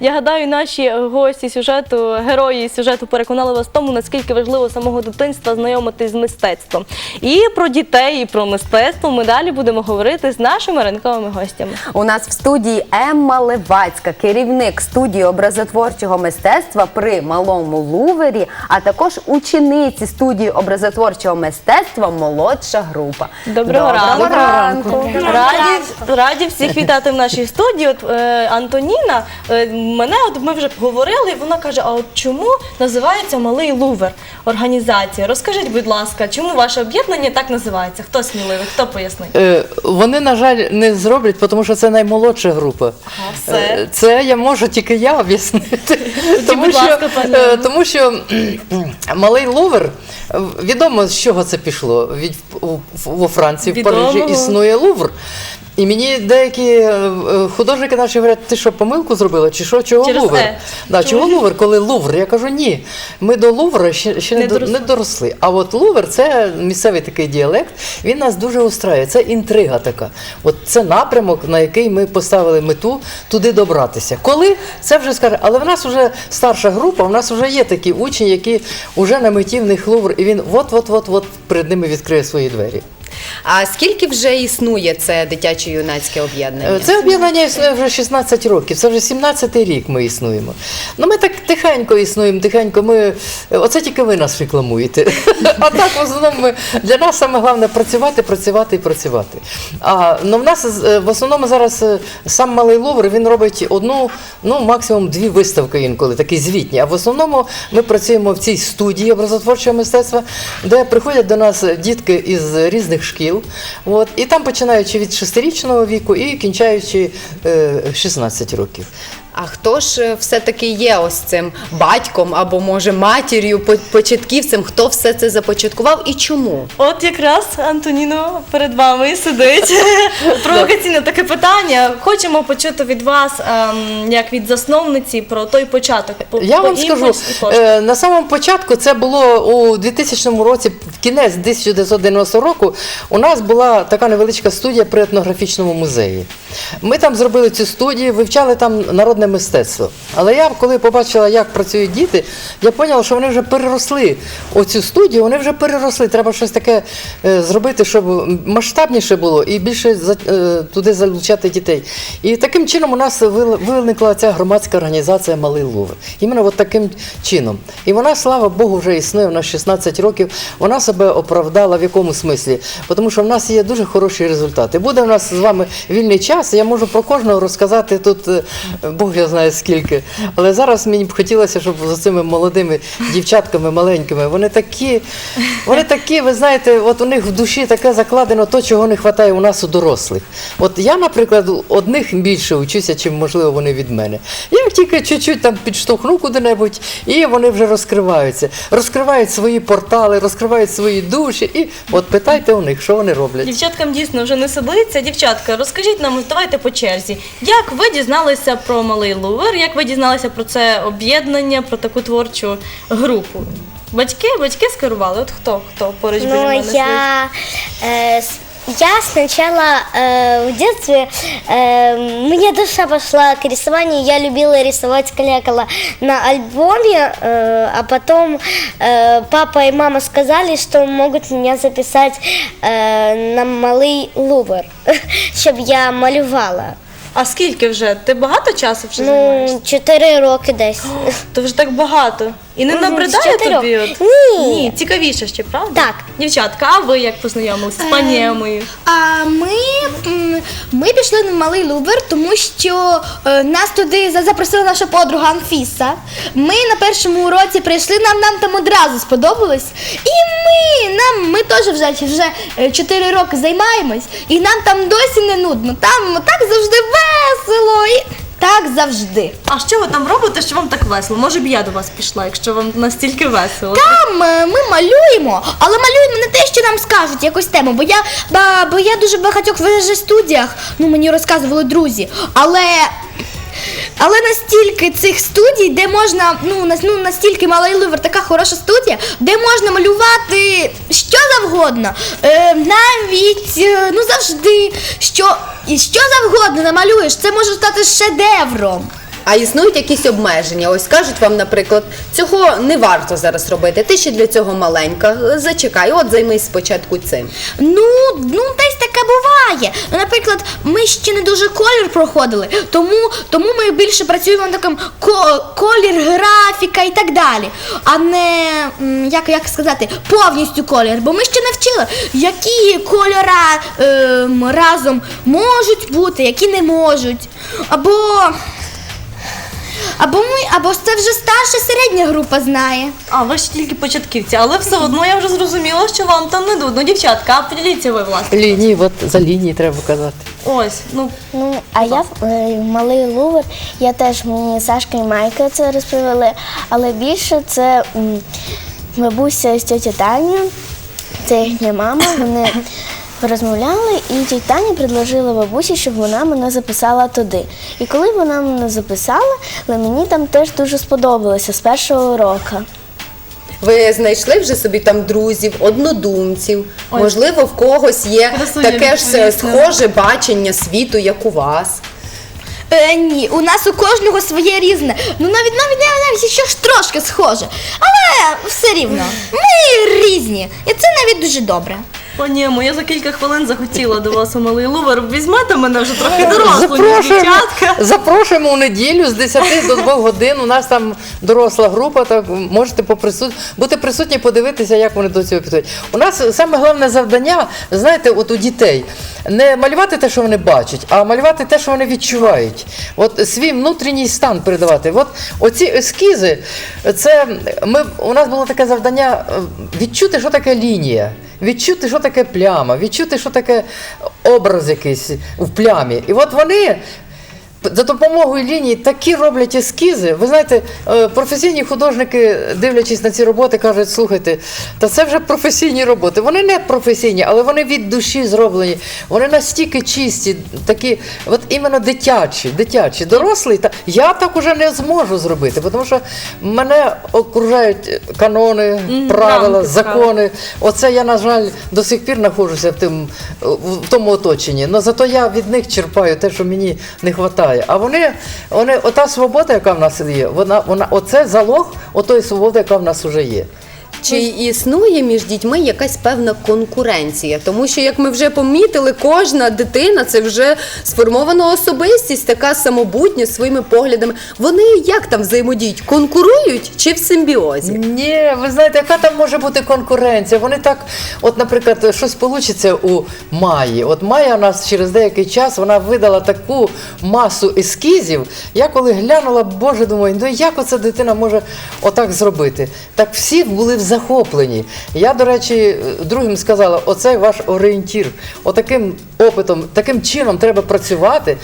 Я гадаю, наші гості сюжету, герої сюжету переконали вас в тому, наскільки важливо з самого дитинства знайомитись з мистецтвом. І про дітей, і про мистецтво ми далі будемо говорити з нашими ранковими гостями. У нас в студії Емма Левацька, керівник студії образотворчого мистецтва при малому Лувері, а також учениці студії образотворчого мистецтва молодша група. Доброго ранку. ранку. Раді, раді всіх вітати в нашій студії. От е, Антоніна, е, мене от ми вже говорили, і вона каже: а от чому називається Малий Лувер організація? Розкажіть, будь ласка, чому ваше об'єднання так називається? Хто сміливий? Хто пояснить? Е, Вони, на жаль, не зроблять, тому що це наймолодша група. Ага, все. Е, Це я можу тільки я об'яснити. Тому будь що, ласка, пані е, тому що малий лувер, е, відомо з чого це пішло. Від у- во Франції, в Парижі Відомого. існує лувр. І мені деякі е, е, художники наші говорять, ти що, помилку зробила? Чи що, чого Через лувр? «е». Да, чого лувр, коли лувр? Я кажу, ні. Ми до лувра ще, ще не, Не доросли. не доросли. А от лувр це місцевий такий діалект, він нас дуже устраює. Це інтрига така. От це напрямок, на який ми поставили мету туди добратися. Коли це вже скаже, але в нас вже старша група, в нас вже є такі учні, які вже на меті в них лувр, і він от-от-от-от перед ними відкриє свої двері. А скільки вже існує це дитячо-юнацьке об'єднання? Е, Це об'єднання існує вже 16 років. Це вже 17-й рік ми існуємо. Ну ми так тихенько існуємо, тихенько. Ми оце тільки ви нас рекламуєте. А так в основному ми для нас саме головне працювати, працювати і працювати. А ну в нас е, в основному зараз е, сам малий ловр він робить одну, ну максимум дві виставки інколи, такі звітні. А в основному ми працюємо в цій студії образотворчого мистецтва, де приходять до нас дітки із різних шкіл. От, і там починаючи від 6-річного віку і кінчаючи е, 16 років. А хто ж е, все-таки є ось цим батьком або може матір'ю, початківцем? Хто все це започаткував і чому? От якраз Антоніно перед вами сидить. Провокаційне таке питання. Хочемо почути від вас, ем, як від засновниці, про той початок. По- Я по вам скажу, і кошти. е, на самому початку це було у 2000 році, в кінець 1990 року, у нас була така невеличка студія при етнографічному музеї. Ми там зробили цю студію, вивчали там народне мистецтво. Але я, коли побачила, як працюють діти, я поняла, що вони вже переросли оцю студію, вони вже переросли. Треба щось таке е, зробити, щоб масштабніше було і більше е, туди залучати дітей. І таким чином у нас виникла ця громадська організація Малий Лувр. Іменно от таким чином. І вона, слава Богу, вже існує в нас 16 років. Вона себе оправдала в якому смислі? Тому що в нас є дуже хороші результати. Буде в нас з вами вільний час. Я можу про кожного розказати тут, е, Бог я знає скільки. Але зараз мені б хотілося, щоб за цими молодими дівчатками маленькими, вони такі, вони такі, ви знаєте, от у них в душі таке закладено то, чого не вистачає у нас у дорослих. От я, наприклад, одних більше вчуся, чим можливо вони від мене. Я тільки чуть-чуть там підштовхну куди-небудь, і вони вже розкриваються. Розкривають свої портали, розкривають свої душі. І от питайте у них, що вони роблять. Дівчаткам дійсно вже не сидиться. Дівчатка, розкажіть нам, давайте по черзі. Як ви дізналися про малий лувер? Як ви дізналися про це об'єднання, про таку творчу групу? Батьки, батьки скерували? От хто? Хто поруч біля Ну, мене сидить? я, э, с- я сначала э, в детстве, э, мне душа пошла к рисованию, я любила рисовать калякала на альбоме, э, а потом э, папа и мама сказали, что могут меня записать э, на малый лувр, щоб я малювала. А скільки вже? Ти багато часу вже Ну, займаєшся? чотири роки десь. То вже так багато. І не набридає чотирьох. тобі? От? Ні. Ні, цікавіше ще, правда? Так. Дівчатка, а ви як познайомилися з пані А ми, м, ми пішли на малий Лувр, тому що е, нас туди за- запросила наша подруга Анфіса. Ми на першому уроці прийшли, нам, нам там одразу сподобалось. І ми, нам, ми теж вже, вже е, 4 роки займаємось, і нам там досі не нудно. Там так завжди весело. І так завжди. А що ви там робите, що вам так весело? Може б я до вас пішла, якщо вам настільки весело. Там е, ми малюємо, але малюємо не те, що нам скажуть якусь тему, бо я, ба, бо я дуже в багатьох вже студіях, ну мені розказували друзі. Але, але настільки цих студій, де можна, ну, нас- ну настільки малий ливер, така хороша студія, де можна малювати що завгодно. Е, навіть е, ну завжди, що, і що завгодно намалюєш, це може стати шедевром. А існують якісь обмеження? Ось кажуть вам, наприклад, цього не варто зараз робити. Ти ще для цього маленька. Зачекай, от займись спочатку цим. Ну, ну десь таке буває. Ну, Наприклад, ми ще не дуже колір проходили, тому, тому ми більше працюємо на такому ко- колір, графіка і так далі. А не як, як сказати, повністю колір. Бо ми ще не вчили, які кольора ем, разом можуть бути, які не можуть. Або. Або ми, або це вже старша середня група знає. А, ви ж тільки початківці, але все одно я вже зрозуміла, що вам там не нудно. Дівчатка, а поділіться ви, власне. Лінії, от за лінії треба казати. Ось, ну, Ну, а я е, малий лувер, я теж мені Сашка і Майка це розповіли, але більше це м, бабуся з тьотя Таня, це їхня мама. Вони розмовляли, і тітя Таня предложила бабусі, щоб вона мене записала туди. І коли вона мене записала, але мені там теж дуже сподобалося з першого уроку. Ви знайшли вже собі там друзів, однодумців. Можливо, в когось є Красуня таке ж е, схоже бачення світу, як у вас. Е, ні, у нас у кожного своє різне. Ну навіть навіть навіть, навіть ще ж трошки схоже. Але все рівно. Ми різні. І це навіть дуже добре. Паніємо, я за кілька хвилин захотіла до вас у малий лувер. Візьмете мене вже трохи дорослу, ніж Запрошуємо, дівчатка. запрошуємо у неділю з 10 до 2 годин. У нас там доросла група, так можете поприсут... бути присутні, подивитися, як вони до цього підходять. У нас саме головне завдання, знаєте, от у дітей не малювати те, що вони бачать, а малювати те, що вони відчувають. От свій внутрішній стан передавати. От оці ескізи, це ми у нас було таке завдання е, відчути, що таке лінія. Відчути, що таке пляма, відчути, що таке образ якийсь в плямі. І от вони за допомогою лінії такі роблять ескізи. Ви знаєте, е, професійні художники, дивлячись на ці роботи, кажуть, слухайте, та це вже професійні роботи. Вони не професійні, але вони від душі зроблені. Вони настільки чисті, такі, от іменно дитячі, дитячі, дорослі. Та я так уже не зможу зробити, тому що мене окружають канони, правила, закони. Оце я, на жаль, до сих пір знаходжуся в, тим, в тому оточенні. Але зато я від них черпаю те, що мені не вистачає. А вони, вони, ота свобода, яка в нас є, вона, вона, оце залог отої свободи, яка в нас вже є. Чи існує між дітьми якась певна конкуренція? Тому що, як ми вже помітили, кожна дитина це вже сформована особистість, така самобутня своїми поглядами. Вони як там взаємодіють? Конкурують чи в симбіозі? Ні, ви знаєте, яка там може бути конкуренція? Вони так, от, наприклад, щось вийде у Маї. От Майя у нас через деякий час вона видала таку масу ескізів. Я коли глянула, боже, думаю, ну як оця дитина може отак зробити? Так всі були в захопленні. Я, до речі, другим сказала, оцей ваш орієнтір. Отаким опитом, таким чином треба працювати.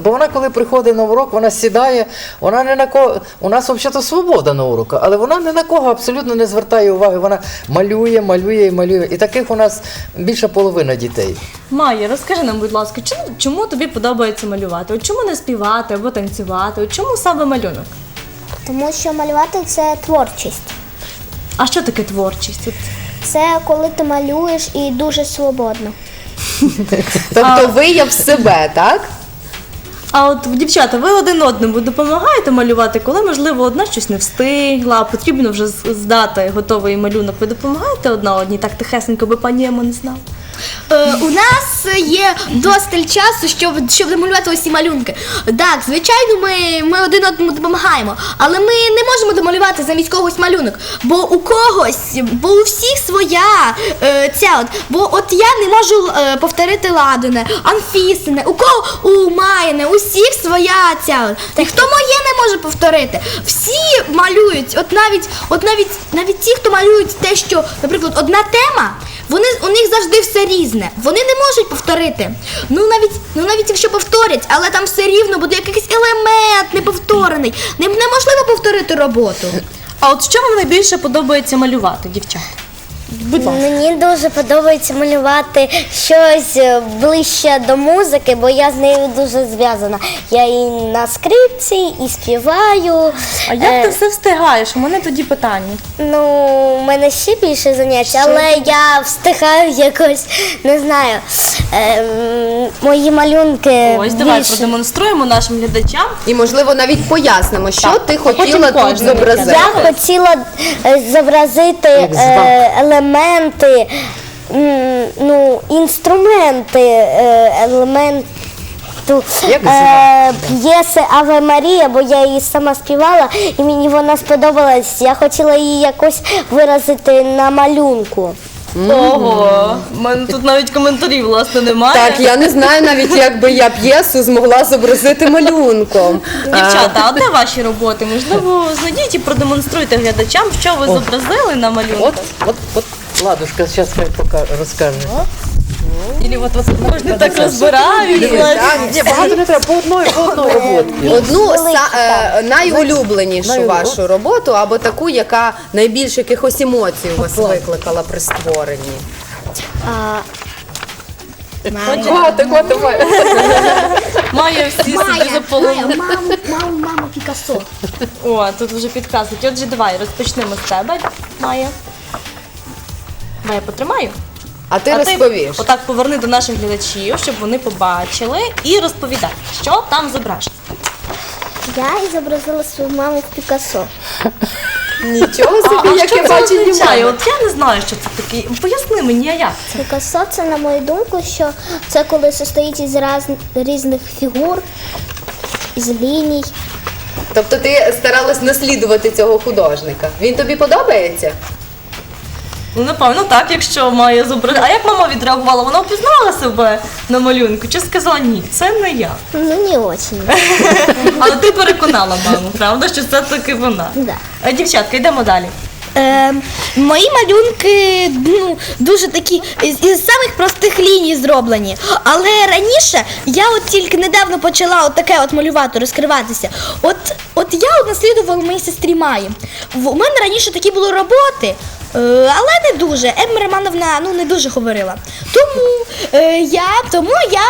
Бо вона, коли приходить на урок, вона сідає, вона не на кого. У нас взагалі свобода на уроках, але вона ні на кого абсолютно не звертає уваги. Вона малює, малює і малює. І таких у нас більша половина дітей. Майя, розкажи нам, будь ласка, чому, чому тобі подобається малювати? От чому не співати або танцювати? От чому саме малюнок? Тому що малювати це творчість. А що таке творчість? От Це коли ти малюєш і дуже свободно. Тобто вияв себе, так? А от дівчата, ви один одному допомагаєте малювати, коли можливо одна щось не встигла, потрібно вже з- здати готовий малюнок. Ви допомагаєте одна одній так тихесенько, би пані Ема не знала? Е, у нас є досталь часу, щоб, щоб намалювати усі малюнки. Так, звичайно, ми, ми один одному допомагаємо, але ми не можемо домалювати замість когось малюнок. Бо у когось, бо у всіх своя е, ця от. Бо от я не можу е, повторити ладене, Анфісине, у кого у Майне, усіх своя ця от. Ніхто моє не може повторити. Всі малюють, от навіть, от навіть навіть ті, хто малюють те, що, наприклад, одна тема. Вони у них завжди все різне. Вони не можуть повторити. Ну навіть ну навіть якщо повторять, але там все рівно буде якийсь елемент неповторений. Ним неможливо повторити роботу. А от що вам найбільше подобається малювати, дівчата? Будь ласка. Мені дуже подобається малювати щось е, ближче до музики, бо я з нею дуже зв'язана. Я і на скрипці, і співаю. А як Е, ти все встигаєш? У мене тоді питання. Ну, у мене ще більше занять, але я встигаю якось, не знаю. ем, мої малюнки Ось давай більш продемонструємо нашим глядачам. І можливо навіть пояснимо, що Так, ти хотіла тут зобразити. Я хотіла е, зобразити е, елементи, ну, інструменти елементи. елементу Як е, п'єси Аве Марія, бо я її сама співала, і мені вона сподобалась. Я хотіла її якось виразити на малюнку. Ого, в мене тут навіть коментарів власне немає. Так, я не знаю навіть, як би я п'єсу змогла зобразити малюнком. Дівчата, а де ваші роботи? Можливо, знайдіть і продемонструйте глядачам, що ви зобразили на малюнку. От, от, от, Ладушка, зараз хай пока розкаже. Ілі от, от кожен так розбирають. Ні, багато не треба, по одної, по одної роботки. Одну са- е, найулюбленішу Най- вашу роботу або таку, яка найбільше якихось емоцій у вас викликала при створенні. Хвати. Має всі собі заполонити. маму, маму, маму Пікассо. О, тут вже підказують. Отже, давай розпочнемо з тебе, Майя. Майя, потримаю. А ти а розповіш. ти отак поверни до наших глядачів, щоб вони побачили, і розповідай, що там зображено. Я зобразила свою маму в Пікассо. Нічого собі, що це бачення означає? мами. От я не знаю, що це таке. Поясни мені, а як це? Пікассо це, на мою думку, що це коли состоїть із раз, різних фігур, із ліній. Тобто ти старалась наслідувати цього художника. Він тобі подобається? Ну, напевно, так, якщо має зображення. А як мама відреагувала? Вона впізнала себе на малюнку чи сказала ні, це не я. Ну, не очень. Але ти переконала маму, правда, що це таки вона. Да. А дівчатка, йдемо далі. Ем, мої малюнки ну, дуже такі із, із самих простих ліній зроблені. Але раніше я от тільки недавно почала от таке от малювати, розкриватися. От, от я от наслідувала моїй сестрі Маї. В- У мене раніше такі були роботи. Е, Але не дуже. Емма Романовна ну, не дуже говорила. Тому е, я, тому я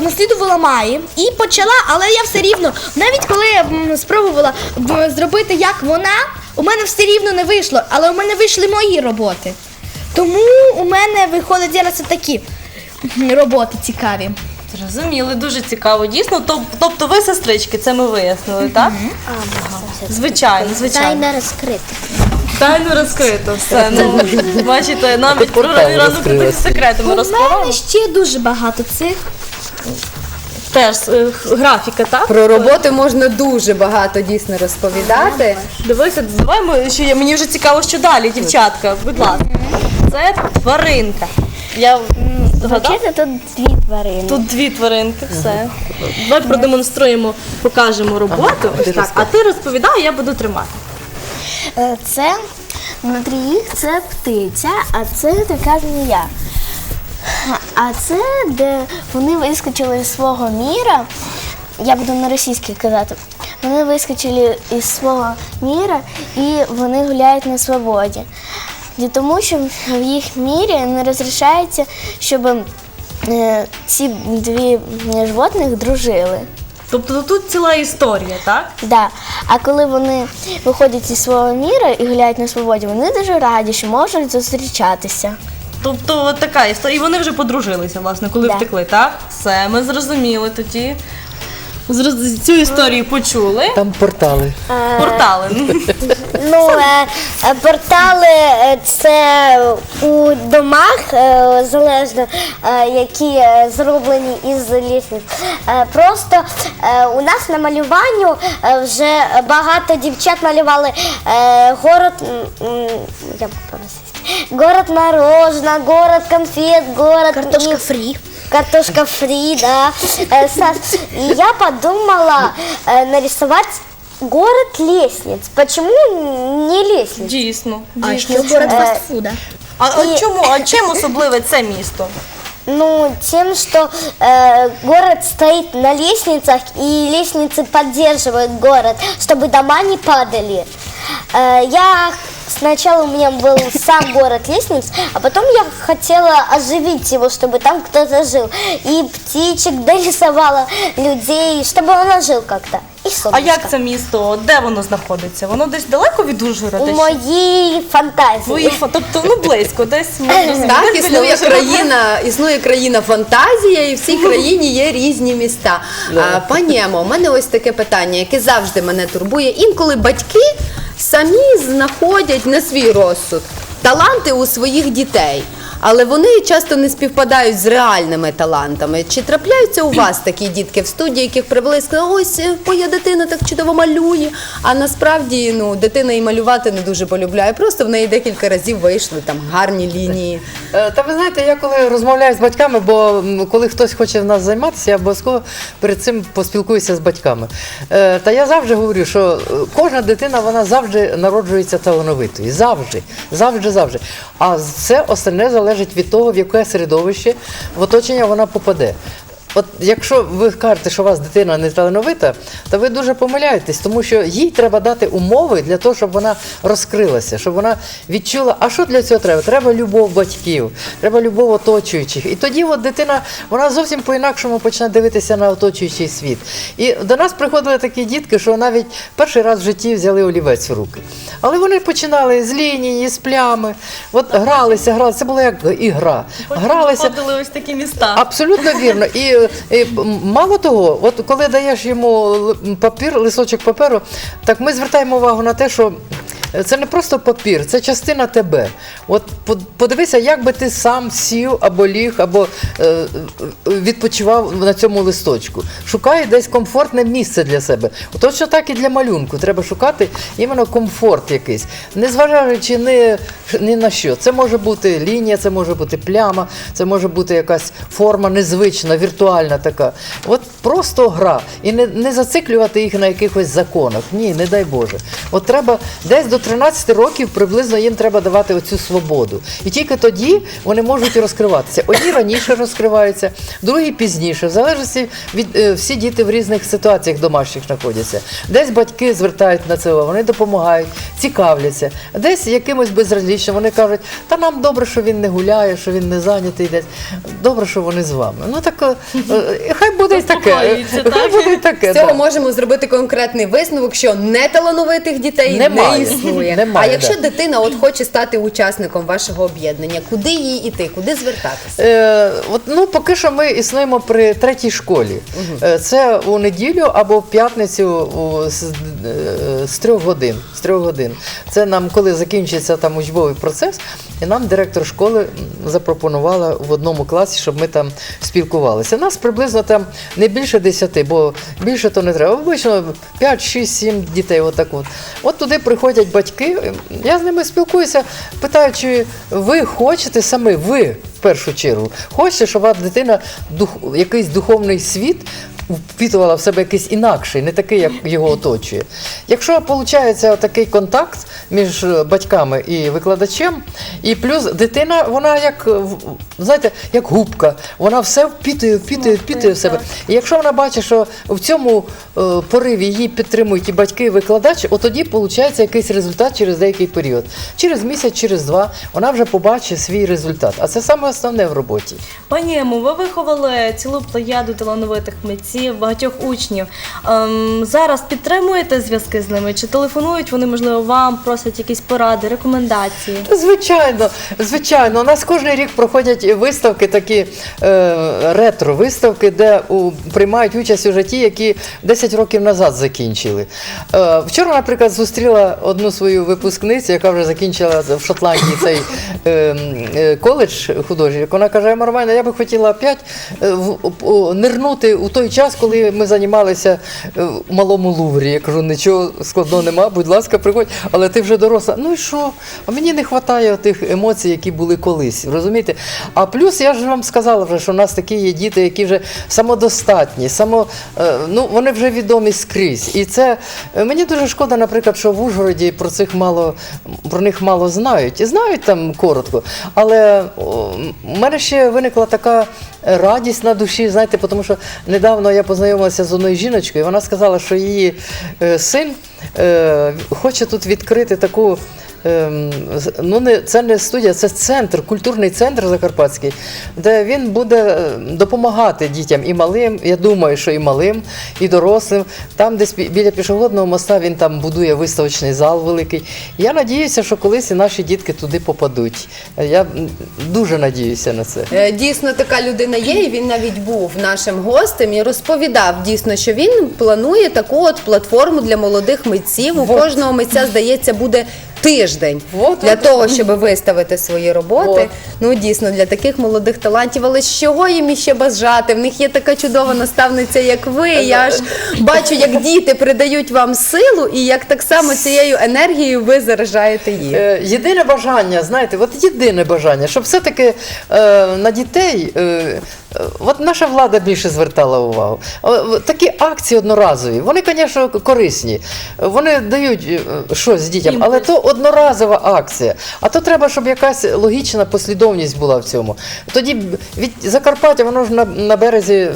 наслідувала Маї і почала, але я все рівно, навіть коли я м, спробувала м, зробити як вона, у мене все рівно не вийшло, але у мене вийшли мої роботи. Тому у мене виходять зараз такі роботи цікаві. Зрозуміли, дуже цікаво. Дійсно, Тоб- тобто ви сестрички, це ми вияснили, так? Звичайно, звичайно. Тайна розкрита. Тайну розкрито все. Ну, бачите, навіть про ранок таких секретами У розповіли. мене ще дуже багато цих. Теж е, графіка, так? Про роботи можна дуже багато дійсно розповідати. Дивися, давай ми ще є. Мені вже цікаво, що далі, дівчатка. Будь ласка. Це тваринка. Я згадав? Взагалі тут дві тварини. Тут дві тваринки, все. Давай продемонструємо, покажемо роботу. Ось так. А ти розповідай, я буду тримати. Е, Це внутрі їх це птиця, а це така змія. А це де вони вискочили з свого міра. Я буду на російській казати. Вони вискочили із свого міра і вони гуляють на свободі. І тому що в їх мірі не розрішається, щоб е, ці дві животних дружили. Тобто тут ціла історія, так? Да. А коли вони виходять зі свого міра і гуляють на свободі, вони дуже раді, що можуть зустрічатися. Тобто от така історія. І вони вже подружилися, власне, коли Да. втекли, так? Все, ми зрозуміли тоді. Зроз- Цю історію почули. Там портали. Портали. Ну, е, е, портали е, це у домах, е, залежно, е, які е, зроблені із. Е, Просто е, у нас на малюванню е, вже багато дівчат малювали е, город. м, м, Я по-російськи. Город мороженого, город конфет, город Картошка книг. фри. Картошка фри, да. Э, И я подумала э, нарисовать город лестниц. Почему не лестниц? Дійсно. А дійсно. ще город фастфуда. А, а чому? А чим особливе це місто? Ну, тем, что э, город стоит на лестницах, и лестницы поддерживают город, чтобы дома не падали. Э, я сначала у меня был сам город лестниц, а потом я хотела оживить его, чтобы там кто-то жил. И птичек дорисовала, людей, чтобы он ожил как-то. І А сонечко. як це місто? Де воно знаходиться? Воно десь далеко від Ужгорода? У чи- моїй фантазії. Твої фо- тобто ну близько, десь можна Так, зробити існує країна, існує країна фантазія, і в цій країні є різні міста. А, пані Емо, у мене ось таке питання, яке завжди мене турбує. Інколи батьки самі знаходять на свій розсуд таланти у своїх дітей. Але вони часто не співпадають з реальними талантами. Чи трапляються у вас такі дітки в студії, яких привели і сказали, ось е, моя дитина так чудово малює. А насправді ну, дитина і малювати не дуже полюбляє. Просто в неї декілька разів вийшли там гарні лінії. Е, Та ви знаєте, я коли розмовляю з батьками, бо коли хтось хоче в нас займатися, я обов'язково перед цим поспілкуюся з батьками. Е, Та я завжди говорю, що кожна дитина вона завжди народжується талановитою. Завжди, завжди, завжди. А все остальне залежить від того, в яке середовище в оточення вона попаде. От якщо ви кажете, що у вас дитина не талановита, то ви дуже помиляєтесь, тому що їй треба дати умови для того, щоб вона розкрилася, щоб вона відчула, а що для цього треба? Треба любов батьків, треба любов оточуючих. І тоді от дитина вона зовсім по-інакшому почне дивитися на оточуючий світ. І до нас приходили такі дітки, що навіть перший раз в житті взяли олівець в руки. Але вони починали з лінії, з плями, от гралися, гралися. Це була як ігра. Гралися. ось такі міста. Абсолютно вірно. І, і мало того, от коли даєш йому папір, лисочок паперу, так ми звертаємо увагу на те, що. Це не просто папір, це частина тебе. От подивися, як би ти сам сів або ліг, або е, е, відпочивав на цьому листочку. Шукай десь комфортне місце для себе. Точно так і для малюнку. Треба шукати іменно комфорт якийсь, незважаючи ні, ні на що. Це може бути лінія, це може бути пляма, це може бути якась форма незвична, віртуальна така. От просто гра. І не, не зациклювати їх на якихось законах. Ні, не дай Боже. От треба десь до 13 років приблизно їм треба давати оцю свободу. І тільки тоді вони можуть розкриватися. Одні раніше розкриваються, другі пізніше. В залежності від е, всі діти в різних ситуаціях домашніх знаходяться. Десь батьки звертають на це увагу, вони допомагають, цікавляться. Десь якимось безразлічним вони кажуть, та нам добре, що він не гуляє, що він не зайнятий десь. Добре, що вони з вами. Ну так е, е, хай буде й таке. Хай буде таке. З цього можемо зробити конкретний висновок, що неталановитих дітей Немає. не існує. Немає, а якщо да. дитина от хоче стати учасником вашого об'єднання, куди їй іти, куди звертатися? Е, от, ну, поки що ми існуємо при третій школі. Е, Це у неділю або в п'ятницю у, з, е, з трьох годин. З трьох годин. Це нам, коли закінчиться там учбовий процес, і нам директор школи запропонувала в одному класі, щоб ми там спілкувалися. Нас приблизно там не більше десяти, бо більше то не треба. Обично 5, 6, 7 дітей. Отак от. от туди приходять батьки. Я з ними спілкуюся, питаю, чи ви хочете саме ви в першу чергу, хочете, щоб ваша дитина дух, якийсь духовний світ впитувала в себе якийсь інакший, не такий, як його оточує. Якщо виходить такий контакт між е, батьками і викладачем, і плюс дитина, вона як знаєте, як губка, вона все впитує, впитує, впитує в себе. І якщо вона бачить, що в цьому е, пориві її підтримують і батьки, і викладач, от тоді виходить якийсь результат через деякий період. Через місяць, через два вона вже побачить свій результат. А це саме основне в роботі. Пані Ему, ви виховали цілу плеяду талановитих митців, багатьох учнів. Ем, зараз підтримуєте зв'язки з ними? Чи телефонують вони, можливо, вам, просять якісь поради, рекомендації? Звичайно, звичайно. У нас кожен рік проходять виставки, такі е, ретро-виставки, де у, приймають участь у житті, які 10 років назад закінчили. Е, вчора, наприклад, зустріла одну свою випускницю, яка вже закінчила в Шотландії цей е, е, коледж художній. Вона каже, Марвайна, я би хотіла опять е, в- о, нирнути у той час, коли ми займалися е, в малому Луврі. Я кажу, нічого складного нема, будь ласка, приходь, але ти вже доросла. Ну і що? А мені не вистачає тих емоцій, які були колись. Розумієте? А плюс я ж вам сказала вже, що у нас такі є діти, які вже самодостатні, само, е, ну, вони вже відомі скрізь. І це е, мені дуже шкода, наприклад, що в Ужгороді про цих мало про них мало знають. І знають там коротко. Але в мене ще виникла така радість на душі, знаєте, тому що недавно я познайомилася з одною жіночкою, і вона сказала, що її е, син е, хоче тут відкрити таку ну не це не студія, це центр, культурний центр Закарпатський, де він буде е, допомагати дітям і малим. Я думаю, що і малим, і дорослим. Там, десь біля пішохідного моста, він там будує виставочний зал великий. Я надіюся, що колись і наші дітки туди попадуть. Я дуже надіюся на це. Е, Дійсно, така людина є, і він навіть був нашим гостем і розповідав дійсно, що він планує таку от платформу для молодих митців. У кожного митця, здається, буде тиждень Вот, для от. того, щоб виставити свої роботи. Вот. Ну дійсно для таких молодих талантів, але з чого їм іще бажати? В них є така чудова наставниця, як ви. Я ж бачу, як діти придають вам силу, і як так само цією енергією ви заражаєте їх. Е, Єдине бажання, знаєте, от єдине бажання, щоб все-таки е, на дітей, е, е, от наша влада більше звертала увагу. Такі акції одноразові, вони, звісно, корисні. Вони дають е, щось дітям, але то одноразова акція. А то треба, щоб якась логічна послідовність була в цьому. Тоді від Закарпаття, воно ж на, на березі.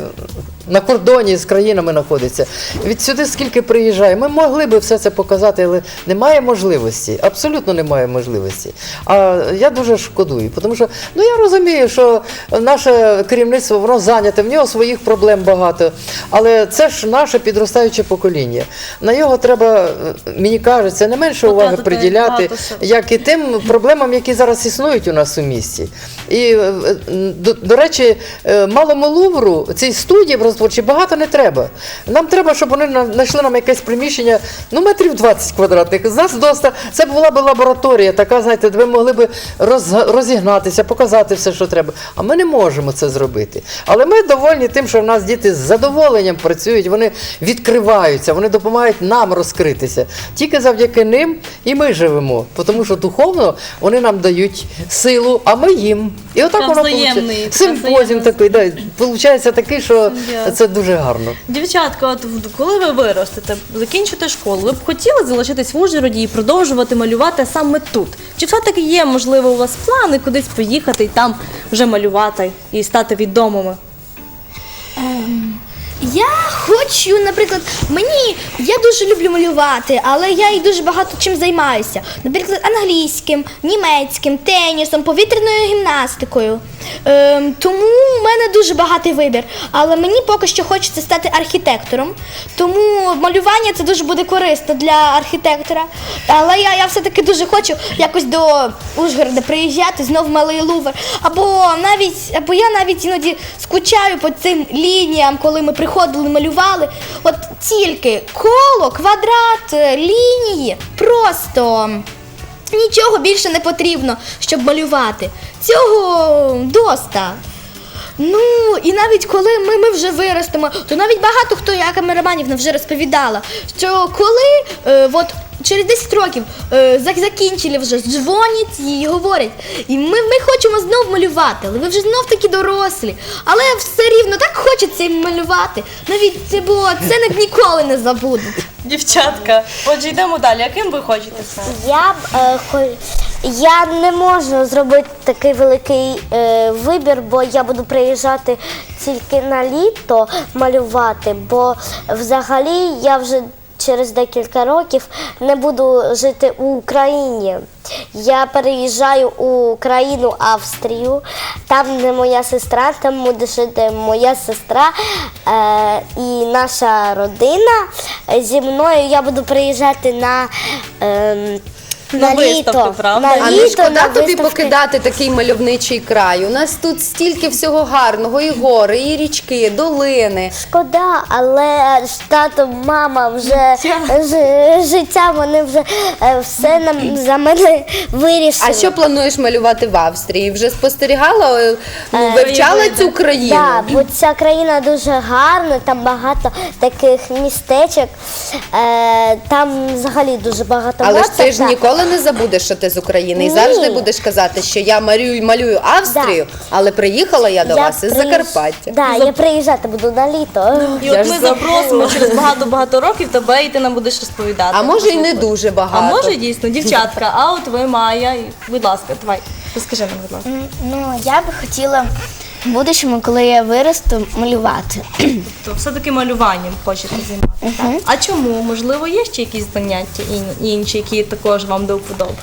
На кордоні з країнами знаходиться. Від сюди скільки приїжджає. Ми могли би все це показати, але немає можливості. Абсолютно немає можливості. А я дуже шкодую, тому що ну я розумію, що наше керівництво воно зайняте, в нього своїх проблем багато. Але це ж наше підростаюче покоління. На його треба, мені кажеться, не менше уваги приділяти, як і тим проблемам, які зараз існують у нас у місті. І, е, е, до, до речі, е, малому Лувру цій студії образотворчій багато не треба. Нам треба, щоб вони знайшли нам якесь приміщення, ну, метрів 20 квадратних. З нас доста. Це була б лабораторія, така, знаєте, де ви могли б роз, розігнатися, показати все, що треба. А ми не можемо це зробити. Але ми довольні тим, що в нас діти з задоволенням працюють, вони відкриваються, вони допомагають нам розкритися. Тільки завдяки ним і ми живемо. Тому що духовно вони нам дають силу, а ми їм. І отак воно взаємний, Симпозіум такий, да, виходить такий, що Симбіоз. це дуже гарно. Дівчатка, от в- коли ви виростете, закінчите школу, ви б хотіли залишитись в Ужгороді і продовжувати малювати саме тут? Чи все-таки є, можливо, у вас плани кудись поїхати і там вже малювати і стати відомими? Я хочу, наприклад, мені я дуже люблю малювати, але я і дуже багато чим займаюся. Наприклад, англійським, німецьким, тенісом, повітряною гімнастикою. Ем, тому в мене дуже багатий вибір. Але мені поки що хочеться стати архітектором. Тому малювання це дуже буде корисно для архітектора. Але я, я все-таки дуже хочу якось до Ужгорода приїжджати, знов в малий Лувр. Або навіть, або я навіть іноді скучаю по цим лініям, коли ми приходили, малювали. От тільки коло, квадрат, е, лінії. Просто нічого більше не потрібно, щоб малювати. Цього доста. Ну, і навіть коли ми, ми вже виростемо, то навіть багато хто, я камераманівна вже розповідала, що коли е, от через 10 років е, зак- закінчили вже, дзвонять і говорять, і ми, ми хочемо знов малювати, але ви вже знов такі дорослі. Але все рівно так хочеться їм малювати. Навіть це, бо це не, ніколи не забудуть. Дівчатка, отже, йдемо далі. Яким ви хочете стати? Я б е, хо- я не можу зробити такий великий е, вибір, бо я буду приїжджати тільки на літо малювати, бо взагалі я вже через декілька років не буду жити у Україні. Я переїжджаю у країну Австрію, там де моя сестра, там буде жити моя сестра е, і наша родина. Зі мною я буду приїжджати на. ем, На виставку, правда? на літо, шкода на тобі виставки. покидати такий мальовничий край. У нас тут стільки всього гарного, і гори, і річки, долини. Шкода, але ж тато, мама вже ж- життя, вони вже е, все нам за мене вирішили. А що плануєш малювати в Австрії? Вже спостерігала, е, ну, Е, вивчала цю країну? Так, бо ця країна дуже гарна, там багато таких містечок, е, там взагалі дуже багато Але ж ти ж моцарта. Ніколи не забудеш, що ти з України, і Ні. завжди будеш казати, що я малюю, малюю Австрію, але приїхала я до вас із приїж- Закарпаття. Да, я приїжджати буду на літо. І Я от ж ми забула. запросимо через багато-багато років тебе, і ти нам будеш розповідати. А може і не дуже А багато. може дійсно, дівчатка, а от ви Майя, і, будь ласка, давай, розкажи нам, будь ласка. М, Ну, я би хотіла в будущому, коли я виросту, малювати. То все-таки малюванням хочете займатися. так? А чому? Можливо, є ще якісь заняття ін- інші, які також вам до вподоби?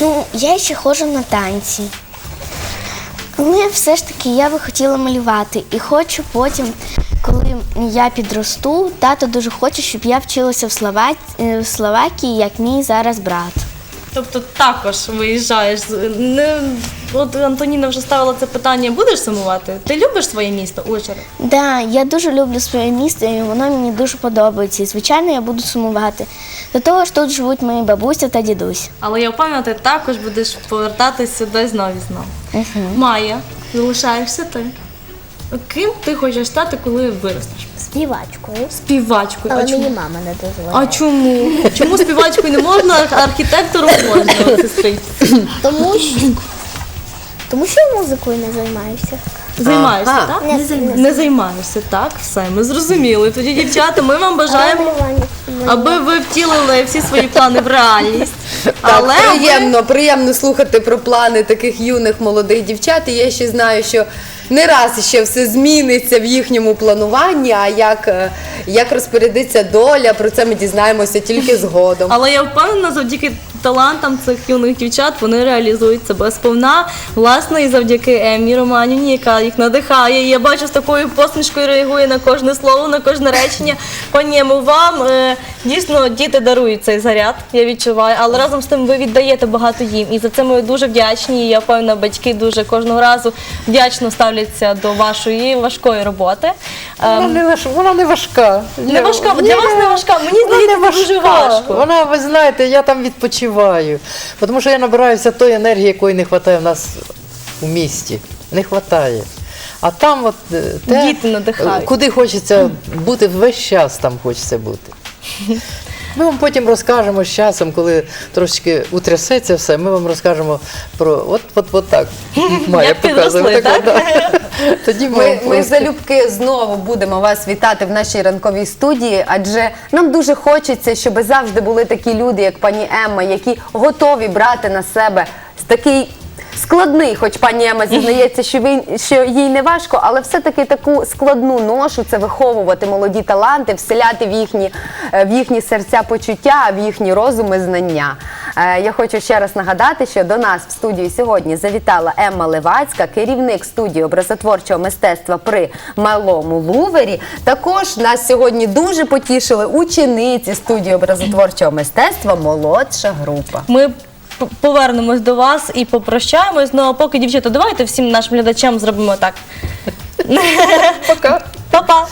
Ну, я ще ходжу на танці. Але все ж таки я би хотіла малювати. І хочу потім, коли я підросту, тато дуже хоче, щоб я вчилася в, Слова... е, в Словакії, як мій зараз брат. Тобто також виїжджаєш. з- Не, от Антоніна вже ставила це питання, будеш сумувати? Ти любиш своє місто, Ужгород? Да, я дуже люблю своє місто, і воно мені дуже подобається. І звичайно, я буду сумувати. До того ж, тут живуть мої бабуся та дідусь. Але я впевнена, ти також будеш повертатись сюди знову і знову. Майя, залишаєшся ти. Ким ти хочеш стати, коли виростеш? Співачкою. Співачкою. Але а чому? мені мама не дозволяє. А чому? Чому співачкою не можна, а архітектором можна, сестричці? Тому що, тому що я музикою не займаюся. Займаєшся, Ага. так? Не займаюся. Не займаєшся, так? Все, ми зрозуміли. Тоді, дівчата, ми вам бажаємо, Малювання. аби ви втілили всі свої плани в реальність. Так, Але ви- приємно, приємно слухати про плани таких юних молодих дівчат. І я ще знаю, що не раз ще все зміниться в їхньому плануванні. А як, е, як розпорядиться доля, про це ми дізнаємося тільки згодом. Але я впевнена, завдяки талантам цих юних дівчат вони реалізують себе сповна. Власне, і завдяки Емі Романівні, яка їх надихає. І я бачу з такою посмішкою реагує на кожне слово, на кожне речення. Пані вам е, дійсно діти дарують цей заряд, я відчуваю. Але разом з тим ви віддаєте багато їм. І за це ми дуже вдячні. І я впевнена, батьки дуже кожного разу вдячно ставляться до вашої важкої роботи. Вона Ем, не, важ- вона не важка. Не важка, для вас не важка. Мені Вона здається, дуже важко. Вона, ви знаєте, я там відпочиваю. Тому що я набираюся тої енергії, якої не вистачає в нас у місті. Не вистачає. А там от е, те, Діти надихають. куди хочеться бути, весь час там хочеться бути. Ми вам потім розкажемо з часом, коли трошечки утрясеться все, ми вам розкажемо про от от, от так. Як показує, так? так? Тоді ми, Ми, ми залюбки знову будемо вас вітати в нашій ранковій студії, адже нам дуже хочеться, щоб завжди були такі люди, як пані Емма, які готові брати на себе такий. Складний, хоч пані Ема зізнається, що він що їй не важко, але все-таки таку складну ношу це виховувати молоді таланти, вселяти в їхні, е, в їхні серця почуття, в їхні розуми знання. Е, Я хочу ще раз нагадати, що до нас в студію сьогодні завітала Емма Левацька, керівник студії образотворчого мистецтва при Малому Лувері. Також нас сьогодні дуже потішили учениці студії образотворчого мистецтва молодша група. Ми повернемось до вас і попрощаємось. Ну а поки, дівчата, давайте всім нашим глядачам зробимо так. Пока. Па-па.